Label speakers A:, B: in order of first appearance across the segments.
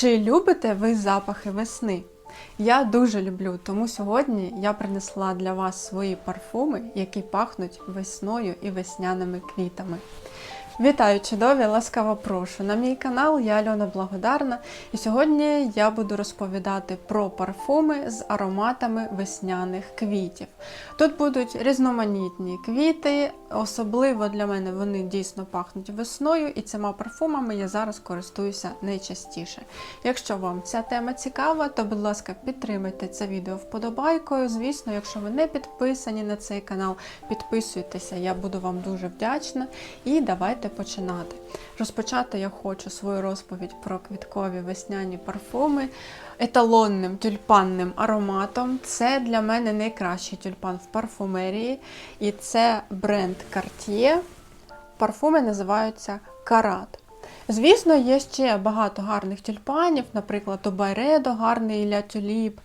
A: Чи любите ви запахи весни? Я дуже люблю, тому сьогодні я принесла для вас свої парфуми, які пахнуть весною і весняними квітами. Вітаю, чудові! Ласкаво прошу на мій канал. Я Альона Благодарна, і сьогодні я буду розповідати про парфуми з ароматами весняних квітів. Тут будуть різноманітні квіти, особливо для мене вони дійсно пахнуть весною, і цими парфумами я зараз користуюся найчастіше. Якщо вам ця тема цікава, то будь ласка, підтримайте це відео вподобайкою. Звісно, якщо ви не підписані на цей канал, підписуйтеся, я буду вам дуже вдячна. І давайте починати. Розпочати я хочу свою розповідь про квіткові весняні парфуми еталонним тюльпанним ароматом. Це для мене найкращий тюльпан в парфумерії, і це бренд Cartier. Парфуми називаються Карат. Звісно, є ще багато гарних тюльпанів, наприклад, у Байредо гарний Ілля Тюліп,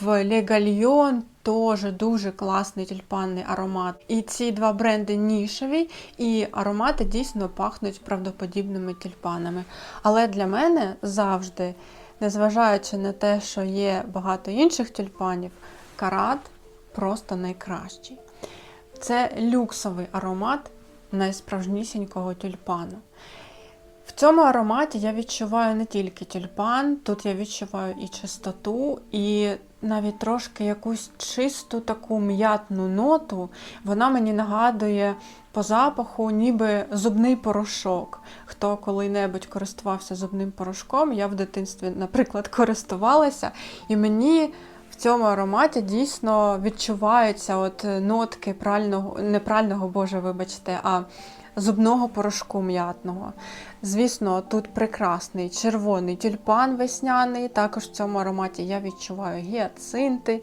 A: в Легальйон теж дуже класний тюльпанний аромат. І ці два бренди нішеві, і аромати дійсно пахнуть правдоподібними тюльпанами. Але для мене завжди, незважаючи на те, що є багато інших тюльпанів, карат просто найкращий. Це люксовий аромат найсправжнісінького тюльпану. В цьому ароматі я відчуваю не тільки тюльпан, тут я відчуваю і чистоту, і навіть трошки якусь чисту таку м'ятну ноту. Вона мені нагадує по запаху, ніби зубний порошок. Хто коли-небудь користувався зубним порошком, я в дитинстві, наприклад, користувалася, і мені. В цьому ароматі дійсно відчуваються от нотки прального, не прального, боже, вибачте, а зубного порошку м'ятного. Звісно, тут прекрасний червоний тюльпан весняний. Також в цьому ароматі я відчуваю гіацинти.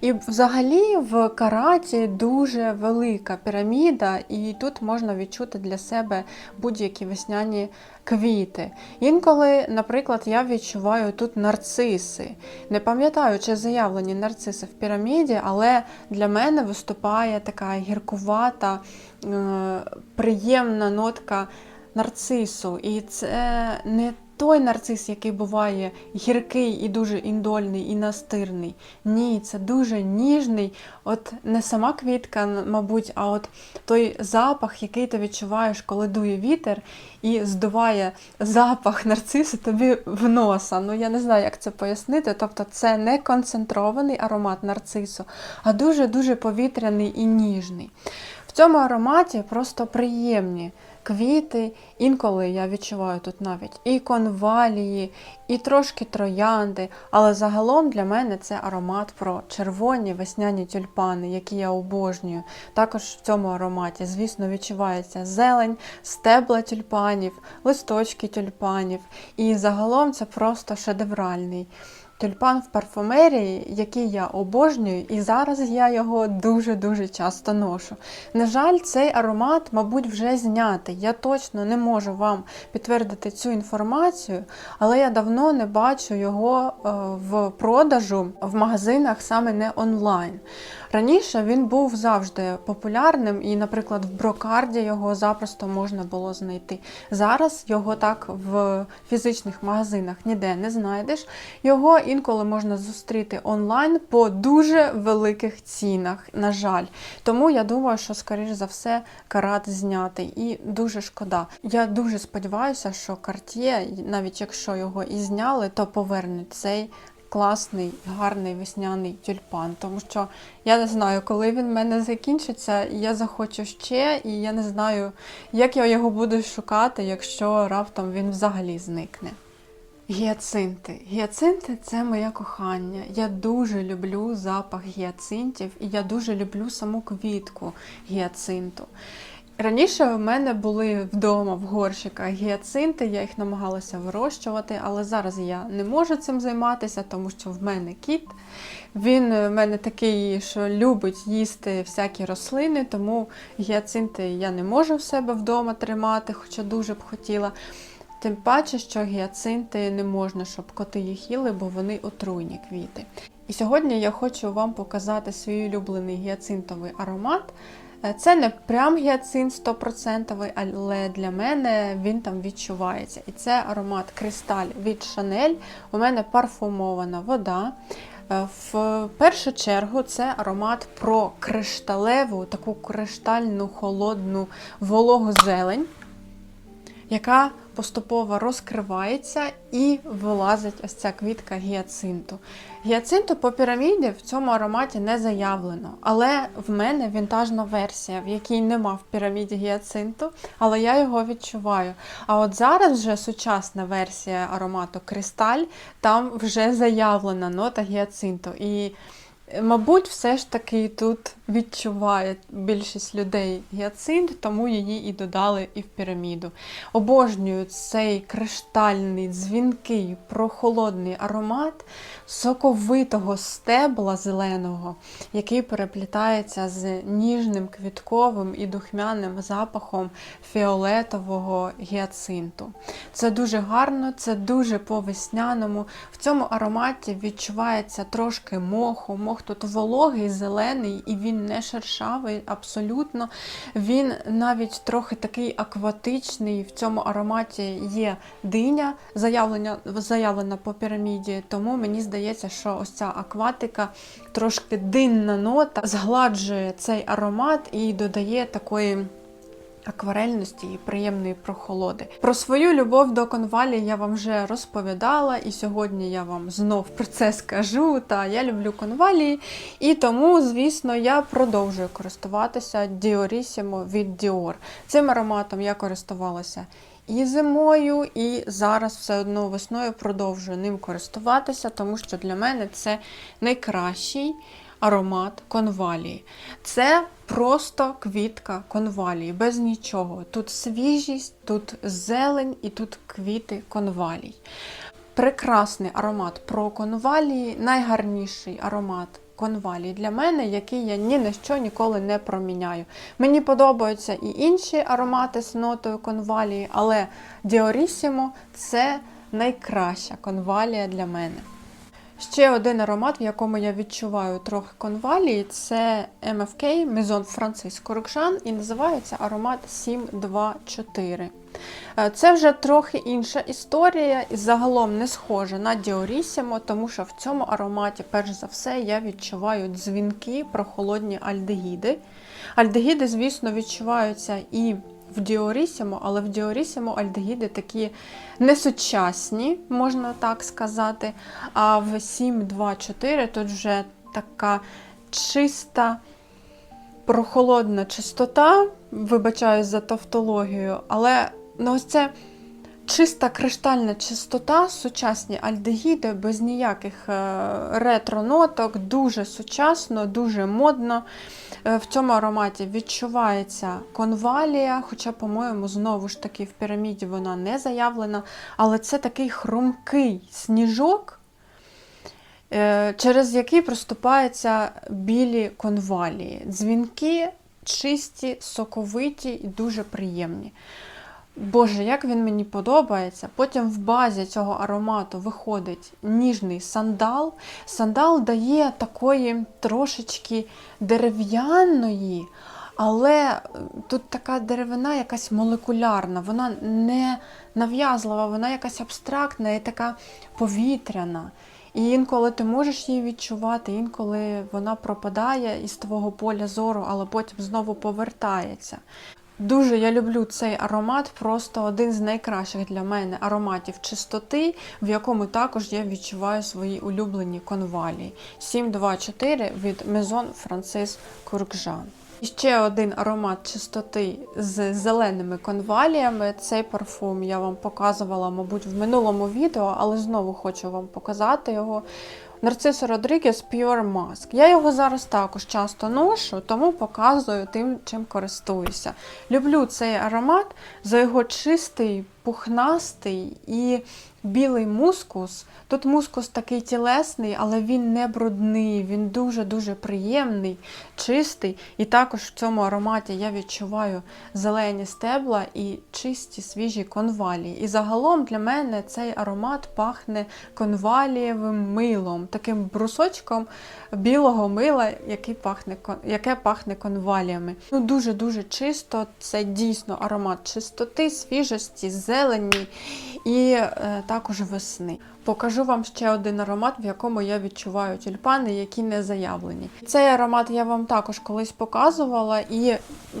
A: І взагалі в караті дуже велика піраміда, і тут можна відчути для себе будь-які весняні квіти. Інколи, наприклад, я відчуваю тут нарциси. Не пам'ятаю, чи заявлені нарциси в піраміді, але для мене виступає така гіркувата, е, приємна нотка нарцису. І це не той нарцис, який буває гіркий і дуже індольний і настирний. Ні, це дуже ніжний, от не сама квітка, мабуть, а от той запах, який ти відчуваєш, коли дує вітер і здуває запах нарцису тобі в носа. Ну я не знаю, як це пояснити. Тобто це не концентрований аромат нарцису, а дуже-дуже повітряний і ніжний. В цьому ароматі просто приємні квіти. Інколи я відчуваю тут навіть і конвалії, і трошки троянди. Але загалом для мене це аромат про червоні весняні тюльпани, які я обожнюю. Також в цьому ароматі, звісно, відчувається зелень, стебла тюльпанів, листочки тюльпанів. І загалом це просто шедевральний. Тюльпан в парфумерії, який я обожнюю, і зараз я його дуже-дуже часто ношу. На жаль, цей аромат, мабуть, вже знятий. Я точно не можу вам підтвердити цю інформацію, але я давно не бачу його е, в продажу в магазинах саме не онлайн. Раніше він був завжди популярним, і, наприклад, в брокарді його запросто можна було знайти. Зараз його так в фізичних магазинах ніде не знайдеш. Його інколи можна зустріти онлайн по дуже великих цінах, на жаль. Тому я думаю, що, скоріш за все, карат знятий. І дуже шкода. Я дуже сподіваюся, що Cartier, навіть якщо його і зняли, то повернуть цей класний, гарний весняний тюльпан. Тому що я не знаю, коли він в мене закінчиться, я захочу ще, і я не знаю, як я його буду шукати, якщо раптом він взагалі зникне. Гіацинти. Гіацинти це моє кохання. Я дуже люблю запах гіацинтів, і я дуже люблю саму квітку гіацинту. Раніше в мене були вдома в горщиках гіацинти, я їх намагалася вирощувати, але зараз я не можу цим займатися, тому що в мене кіт. Він в мене такий, що любить їсти всякі рослини, тому гіацинти я не можу в себе вдома тримати, хоча дуже б хотіла. Тим паче, що гіацинти не можна, щоб коти їх їли, бо вони отруйні квіти. І сьогодні я хочу вам показати свій улюблений гіацинтовий аромат. Е, Це не прям гіацин 100%, але для мене він там відчувається. І це аромат Кристаль від Шанель. У мене парфумована вода. Е, В першу чергу це аромат про кришталеву, таку криштальну, холодну вологу зелень, яка поступово розкривається і вилазить ось ця квітка гіацинту. Гіацинту по піраміді в цьому ароматі не заявлено, але в мене вінтажна версія, в якій нема в піраміді гіацинту, але я його відчуваю. А от зараз вже сучасна версія аромату Кристаль, там вже заявлена нота гіацинту. І Мабуть, все ж таки тут відчуває більшість людей гіацинт, тому її і додали і в піраміду. Обожнюю цей криштальний, дзвінкий, прохолодний аромат соковитого стебла зеленого, який переплітається з ніжним квітковим і духмяним запахом фіолетового гіацинту. Це дуже гарно, це дуже по-весняному. В цьому ароматі відчувається трошки моху. Мох тут вологий, зелений, і він не шершавий, абсолютно. Він навіть трохи такий акватичний. В цьому ароматі є диня, заявлена, заявлена по піраміді, тому мені здається, що ось ця акватика, трошки динна нота, згладжує цей аромат і додає такої. Акварельності і приємної прохолоди. Про свою любов до конвалі я вам вже розповідала, і сьогодні я вам знов про це скажу. Та я люблю конвалії, і тому, звісно, я продовжую користуватися Діорісімо від Dior. Цим ароматом я користувалася і зимою, і зараз все одно весною продовжую ним користуватися, тому що для мене це найкращий аромат конвалії. Це просто квітка конвалії, без нічого. Тут свіжість, тут зелень і тут квіти конвалій. Прекрасний аромат про конвалії, найгарніший аромат конвалії для мене, який я ні на що ніколи не проміняю. Мені подобаються і інші аромати з нотою конвалії, але Діорісімо це найкраща конвалія для мене. Ще один аромат, в якому я відчуваю трохи конвалії, це MFK Maison Francis Corrignan і називається аромат 724. Е, Це вже трохи інша історія і загалом не схожа на Діорісімо, тому що в цьому ароматі, перш за все, я відчуваю дзвінки прохолодні альдегіди. Альдегіди, звісно, відчуваються і в Діорісімо, але в Діорісімо альдегіди такі несучасні, можна так сказати. А в 724 тут вже така чиста, прохолодна чистота, вибачаю за тавтологію, але ну, ось це чиста криштальна чистота, сучасні альдегіди, без ніяких е, ретро-ноток, дуже сучасно, дуже модно. Е, В цьому ароматі відчувається конвалія, хоча, по-моєму, знову ж таки в піраміді вона не заявлена, але це такий хрумкий сніжок, е, через який проступаються білі конвалії. Дзвінки чисті, соковиті і дуже приємні. Боже, як він мені подобається. Потім в базі цього аромату виходить ніжний сандал. Сандал дає такої трошечки дерев'яної, але е, тут така деревина якась молекулярна, вона не нав'язлива, вона якась абстрактна і така повітряна. І інколи ти можеш її відчувати, інколи вона пропадає із твого поля зору, але потім знову повертається. Дуже я люблю цей аромат, просто один з найкращих для мене ароматів чистоти, в якому також я відчуваю свої улюблені конвалії. 724 від Maison Francis Courgjan. Ще один аромат чистоти з зеленими конваліями. Цей парфум я вам показувала, мабуть, в минулому відео, але знову хочу вам показати його. Нарцисо Родрігес Pure Mask. Я його зараз також часто ношу, тому показую тим, чим користуюся. Люблю цей аромат за його чистий, пухнастий і білий мускус. Тут мускус такий тілесний, але він не брудний, він дуже-дуже приємний, чистий. І також в цьому ароматі я відчуваю зелені стебла і чисті свіжі конвалії. І загалом для мене цей аромат пахне конвалієвим милом, таким брусочком білого мила, який пахне, яке пахне конваліями. Ну, дуже-дуже чисто, це дійсно аромат чистоти, свіжості, зелені і е, також весни. Покажу вам ще один аромат, в якому я відчуваю тюльпани, які не заявлені. Цей аромат я вам також колись показувала, і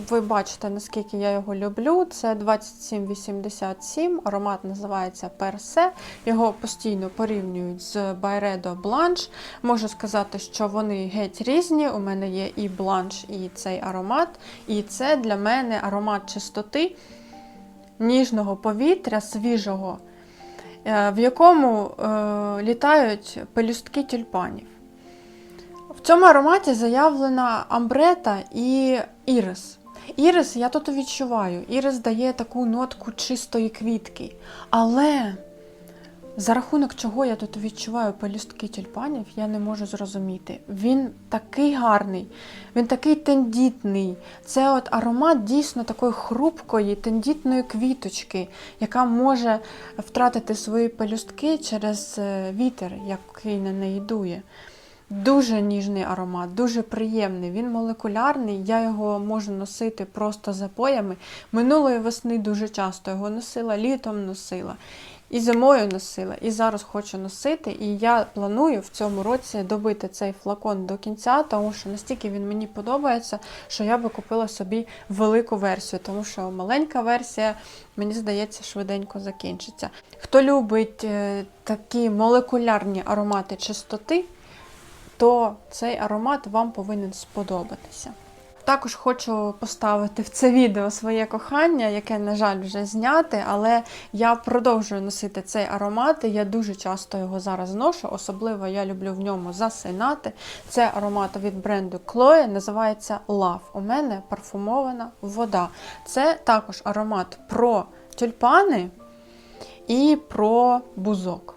A: ви бачите, наскільки я його люблю. Це 2787, аромат називається Персе. Його постійно порівнюють з Byredo Blanche. Можу сказати, що вони геть різні. У мене є і бланш, і цей аромат. І це для мене аромат чистоти, ніжного повітря, свіжого, в якому е, літають пелюстки тюльпанів. В цьому ароматі заявлена амбрета і ірис. Ірис я тут відчуваю. Ірис дає таку нотку чистої квітки. Але за рахунок чого я тут відчуваю пелюстки тюльпанів, я не можу зрозуміти. Він такий гарний, він такий тендітний. Це от аромат дійсно такої хрупкої, тендітної квіточки, яка може втратити свої пелюстки через е, вітер, який на неї дує. Дуже ніжний аромат, дуже приємний. Він молекулярний. Я його можу носити просто запоями. Минулої весни дуже часто його носила, літом носила. І зимою носила, і зараз хочу носити. І я планую в цьому році добити цей флакон до кінця, тому що настільки він мені подобається, що я би купила собі велику версію, тому що маленька версія, мені здається, швиденько закінчиться. Хто любить е, такі молекулярні аромати чистоти, то цей аромат вам повинен сподобатися. Також хочу поставити в це відео своє кохання, яке, на жаль, вже зняте, але я продовжую носити цей аромат. і Я дуже часто його зараз ношу, особливо я люблю в ньому засинати. Це аромат від бренду Chloe, називається Love. У мене парфумована вода. Це також аромат про тюльпани і про бузок.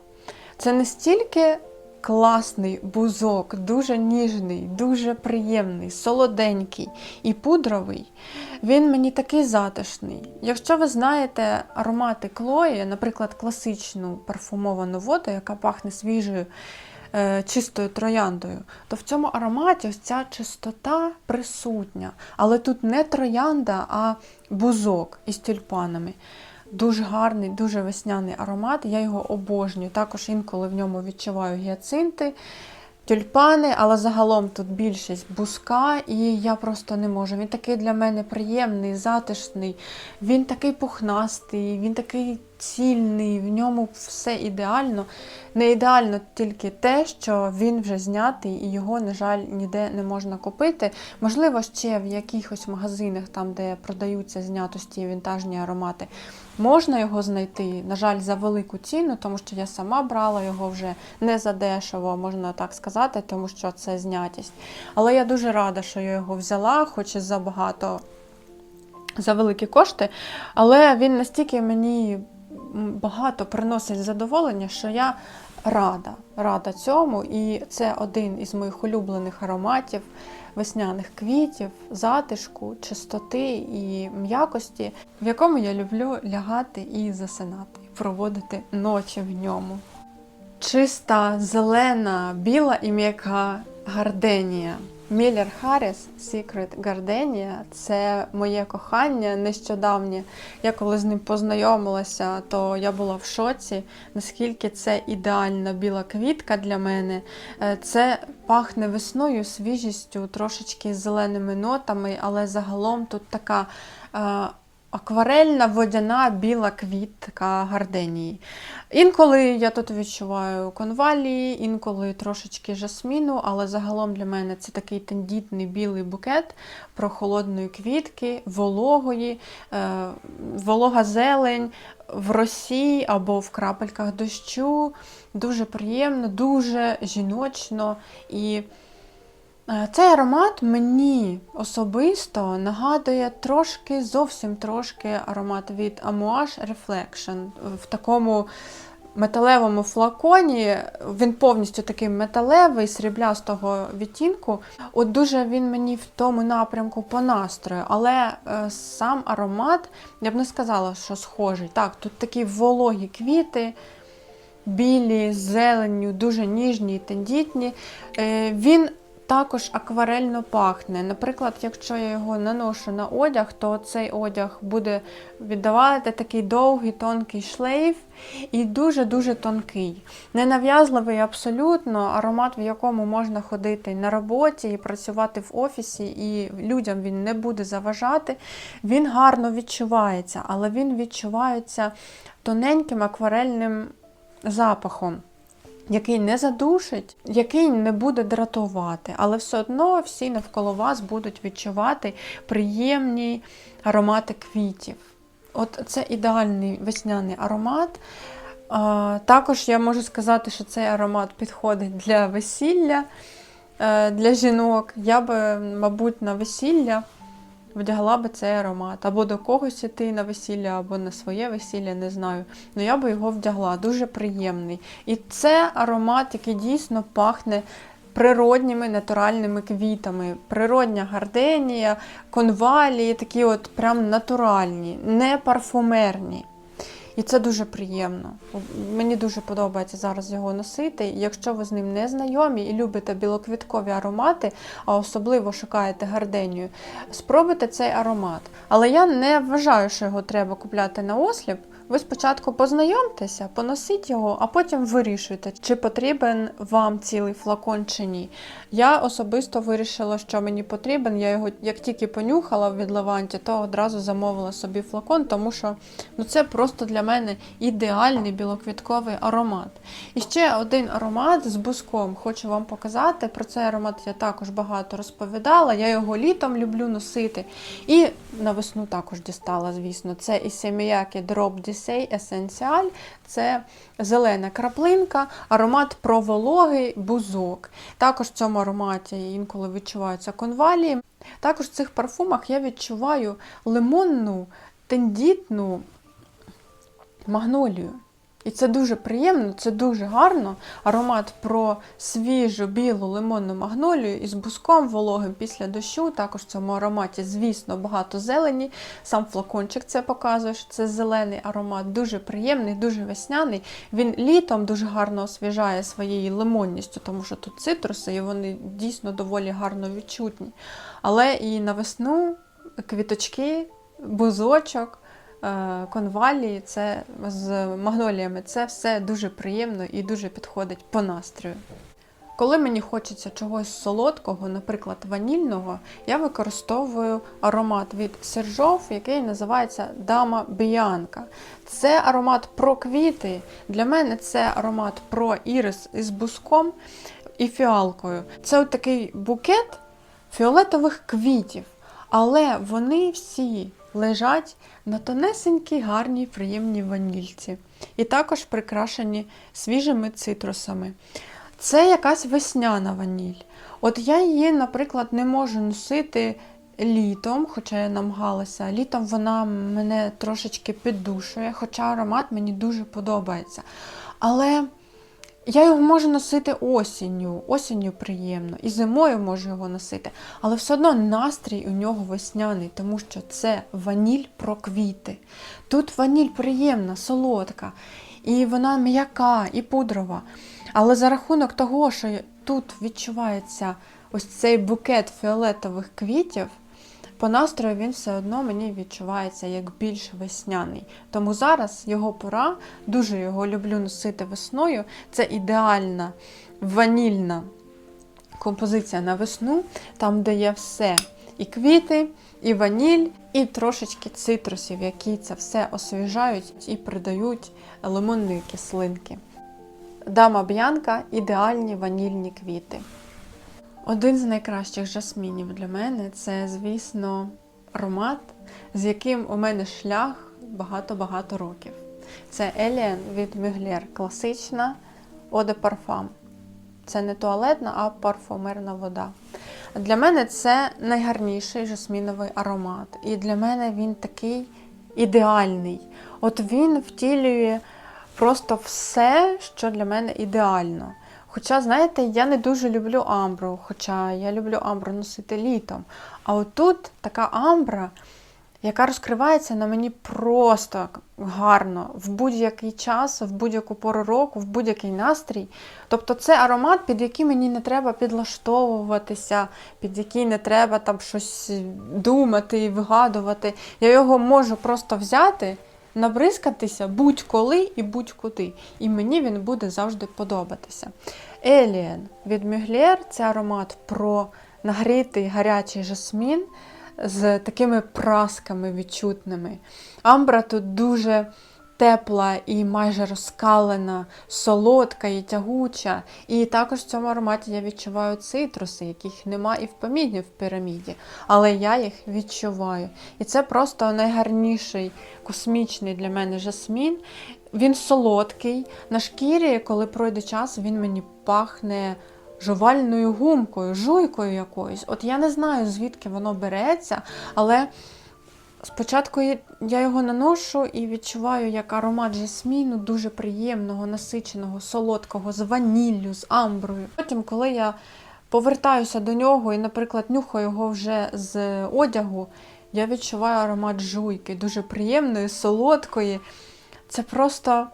A: Це не стільки класний бузок, дуже ніжний, дуже приємний, солоденький і пудровий. Він мені такий затишний. Якщо ви знаєте аромати Клої, наприклад, класичну парфумовану воду, яка пахне свіжою. е, Чистою трояндою, то в цьому ароматі ось ця чистота присутня. Але тут не троянда, а бузок із тюльпанами. Дуже гарний, дуже весняний аромат. Я його обожнюю. Також інколи в ньому відчуваю гіацинти, тюльпани, але загалом тут більшість бузка, і я просто не можу. Він такий для мене приємний, затишний, він такий пухнастий, він такий цільний, в ньому все ідеально. Не ідеально тільки те, що він вже знятий і його, на жаль, ніде не можна купити. Можливо, ще в якихось магазинах, там, де продаються знятості і вінтажні аромати, можна його знайти, на жаль, за велику ціну, тому що я сама брала його вже не за дешево, можна так сказати, тому що це знятість. Але я дуже рада, що я його взяла, хоч і за багато за великі кошти, але він настільки мені багато приносить задоволення, що я рада, рада цьому. І це один із моїх улюблених ароматів весняних квітів, затишку, чистоти і м'якості, в якому я люблю лягати і засинати, проводити ночі в ньому. Чиста, зелена, біла і м'яка гарденія. Міллер Харріс Secret Gardenia – це моє кохання нещодавнє. Я коли з ним познайомилася, то я була в шоці, наскільки це ідеальна біла квітка для мене. Е, Це пахне весною, свіжістю, трошечки зеленими нотами, але загалом тут така. Акварельна водяна біла квітка гарденії. Інколи я тут відчуваю конвалії, інколи трошечки жасміну, але загалом для мене це такий тендітний білий букет прохолодної квітки, вологої, е, волога зелень в росі або в крапельках дощу. Дуже приємно, дуже жіночно. І Цей аромат мені особисто нагадує трошки, зовсім трошки аромат від Amouage Reflection в такому металевому флаконі. Він повністю такий металевий, сріблястого відтінку. От дуже він мені в тому напрямку по настрою, але е, сам аромат, я б не сказала, що схожий. Так, тут такі вологі квіти, білі, зеленню, дуже ніжні і тендітні. Е, він також акварельно пахне. Наприклад, якщо я його наношу на одяг, то цей одяг буде віддавати такий довгий тонкий шлейф і дуже-дуже тонкий. Ненав'язливий абсолютно, аромат, в якому можна ходити на роботі і працювати в офісі, і людям він не буде заважати. Він гарно відчувається, але він відчувається тоненьким акварельним запахом який не задушить, який не буде дратувати, але все одно всі навколо вас будуть відчувати приємні аромати квітів. От це ідеальний весняний аромат. Також я можу сказати, що цей аромат підходить для весілля, е, для жінок. Я би, мабуть, на весілля вдягла би цей аромат. Або до когось іти на весілля, або на своє весілля, не знаю. Ну я би його вдягла, дуже приємний. І це аромат, який дійсно пахне. Природніми натуральними квітами, природня гарденія, конвалії, такі от прям натуральні, не парфумерні. І це дуже приємно. Мені дуже подобається зараз його носити. Якщо ви з ним не знайомі і любите білоквіткові аромати, а особливо шукаєте гарденію, спробуйте цей аромат. Але я не вважаю, що його треба купляти на осліп. Ви спочатку познайомтеся, поносіть його, а потім вирішуйте, чи потрібен вам цілий флакон чи ні. Я особисто вирішила, що мені потрібен. Я його як тільки понюхала від Леванті, то одразу замовила собі флакон, тому що ну, це просто для мене ідеальний білоквітковий аромат. І ще один аромат з буском хочу вам показати. Про цей аромат я також багато розповідала. Я його літом люблю носити. І на весну також дістала, звісно. Це і Ісеміякі Drop Дісей Essential. Це зелена краплинка, аромат провологий бузок. Також в цьому ароматі інколи відчуваються конвалії. Також в цих парфумах я відчуваю лимонну, тендітну магнолію. І це дуже приємно, це дуже гарно. Аромат про свіжу білу лимонну магнолію із буском вологим після дощу. Також в цьому ароматі, звісно, багато зелені. Сам флакончик це показує, що це зелений аромат, дуже приємний, дуже весняний. Він літом дуже гарно освіжає своєю лимонністю, тому що тут цитруси, і вони дійсно доволі гарно відчутні. Але і на весну квіточки, бузочок. Е, конвалії, це з магноліями. Це все дуже приємно і дуже підходить по настрою. Коли мені хочеться чогось солодкого, наприклад, ванільного, я використовую аромат від Сержов, який називається Дама Біянка. Це аромат про квіти. Для мене це аромат про ірис із буском і фіалкою. Це такий букет фіолетових квітів, але вони всі лежать на тонесенькій, гарній, приємній ванільці. І також прикрашені свіжими цитрусами. Це якась весняна ваніль. От я її, наприклад, не можу носити літом, хоча я намагалася. Літом вона мене трошечки піддушує, хоча аромат мені дуже подобається. Але я його можу носити осінню, осінню приємно, і зимою можу його носити, але все одно настрій у нього весняний, тому що це ваніль про квіти. Тут ваніль приємна, солодка, і вона м'яка і пудрова. Але за рахунок того, що тут відчувається ось цей букет фіолетових квітів, по настрою він все одно мені відчувається як більш весняний. Тому зараз його пора, дуже його люблю носити весною. Це ідеальна ванільна композиція на весну, там, де є все. І квіти, і ваніль, і трошечки цитрусів, які це все освіжають і придають лимонної кислинки. Дама Б'янка ідеальні ванільні квіти. Один з найкращих жасмінів для мене це, звісно, аромат, з яким у мене шлях багато-багато років. Це Еліан від Мюглєр, класична оде парфам. Це не туалетна, а парфумерна вода. Для мене це найгарніший жасміновий аромат. І для мене він такий ідеальний. От він втілює просто все, що для мене ідеально. Хоча, знаєте, я не дуже люблю амбру, хоча я люблю амбру носити літом. А отут така амбра, яка розкривається на мені просто гарно в будь-який час, в будь-яку пору року, в будь-який настрій. Тобто це аромат, під який мені не треба підлаштовуватися, під який не треба там щось думати і вигадувати. Я його можу просто взяти, набризкатися будь-коли і будь-куди. І мені він буде завжди подобатися. Еліен від Мюглєр це аромат про нагрітий гарячий жасмін з такими прасками відчутними. Амбра тут дуже тепла і майже розкалена, солодка і тягуча. І також в цьому ароматі я відчуваю цитруси, яких нема і в помідні в піраміді, але я їх відчуваю. І це просто найгарніший космічний для мене жасмін. Він солодкий. На шкірі, коли пройде час, він мені пахне жувальною гумкою, жуйкою якоюсь. От я не знаю, звідки воно береться, але спочатку я його наношу і відчуваю як аромат жасміну, дуже приємного, насиченого, солодкого, з ваніллю, з амброю. Потім, коли я повертаюся до нього і, наприклад, нюхаю його вже з одягу, я відчуваю аромат жуйки, дуже приємної, солодкої. Це просто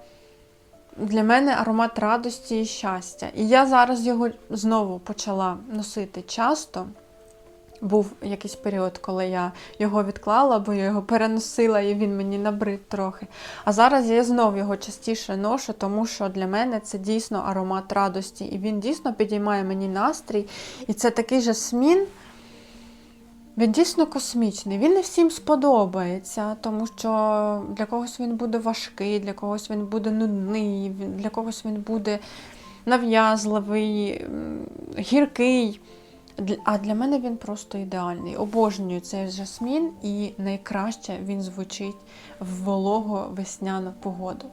A: для мене аромат радості і щастя. І я зараз його знову почала носити часто. Був якийсь період, коли я його відклала, бо я його переносила і він мені набрид трохи. А зараз я знову його частіше ношу, тому що для мене це дійсно аромат радості. І він дійсно підіймає мені настрій. І це такий жасмін. Він дійсно космічний. Він не всім сподобається, тому що для когось він буде важкий, для когось він буде нудний, для когось він буде нав'язливий, гіркий. А для мене він просто ідеальний. Обожнюю цей жасмін, і найкраще він звучить в волого весняну погоду.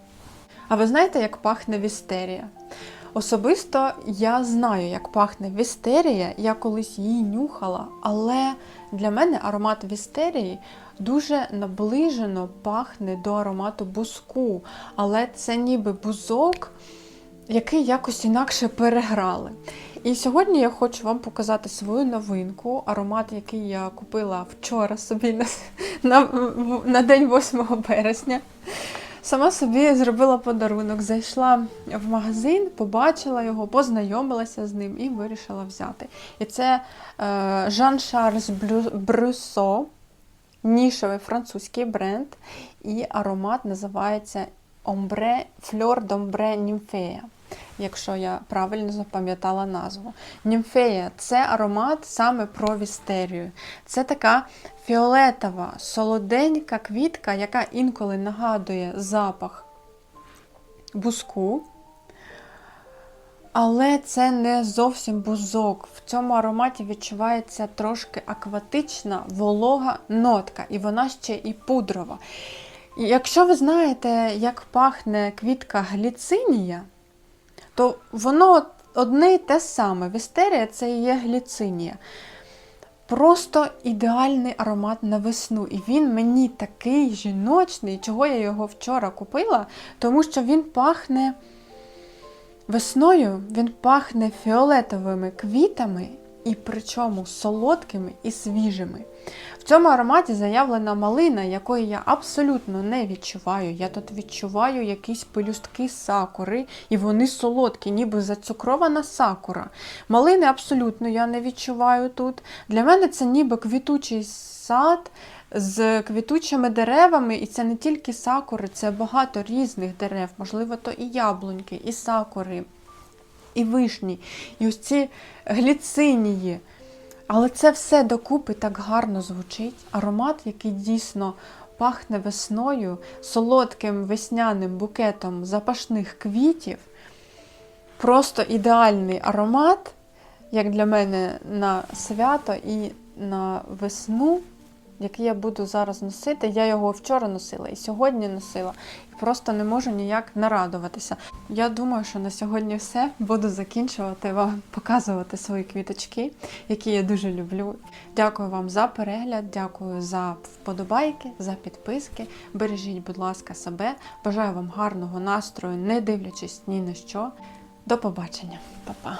A: А ви знаєте, як пахне вістерія? Особисто я знаю, як пахне вістерія, я колись її нюхала, але для мене аромат вістерії дуже наближено пахне до аромату бузку. Але це ніби бузок, який якось інакше переграли. І сьогодні я хочу вам показати свою новинку, аромат, який я купила вчора собі на, на, на день 8 березня. Сама собі зробила подарунок, зайшла в магазин, побачила його, познайомилася з ним і вирішила взяти. І це е, Жан Шарльз Брюсо, нішевий французький бренд, і аромат називається Ombre Fleur d'Ombre Nymphéa якщо я правильно запам'ятала назву. Німфея це аромат саме про вістерію. Це така фіолетова, солоденька квітка, яка інколи нагадує запах буску. Але це не зовсім бузок. В цьому ароматі відчувається трошки акватична, волога нотка, і вона ще і пудрова. І якщо ви знаєте, як пахне квітка гліцинія, то воно одне й те саме. Вістерія це і є гліцинія. Просто ідеальний аромат на весну. І він мені такий жіночний, чого я його вчора купила, тому що він пахне весною, він пахне фіолетовими квітами і причому солодкими і свіжими. В цьому ароматі заявлена малина, якої я абсолютно не відчуваю. Я тут відчуваю якісь пелюстки сакури, і вони солодкі, ніби зацукрована сакура. Малини абсолютно я не відчуваю тут. Для мене це ніби квітучий сад. З квітучими деревами, і це не тільки сакури, це багато різних дерев, можливо, то і яблуньки, і сакури, і вишні, і ось ці гліцинії. Але це все докупи так гарно звучить. Аромат, який дійсно пахне весною, солодким весняним букетом запашних квітів. Просто ідеальний аромат, як для мене, на свято і на весну. Який я буду зараз носити. Я його вчора носила і сьогодні носила. І просто не можу ніяк нарадуватися. Я думаю, що на сьогодні все. Буду закінчувати вам показувати свої квіточки, які я дуже люблю. Дякую вам за перегляд, дякую за вподобайки, за підписки. Бережіть, будь ласка, себе. Бажаю вам гарного настрою, не дивлячись ні на що. До побачення, Па-па.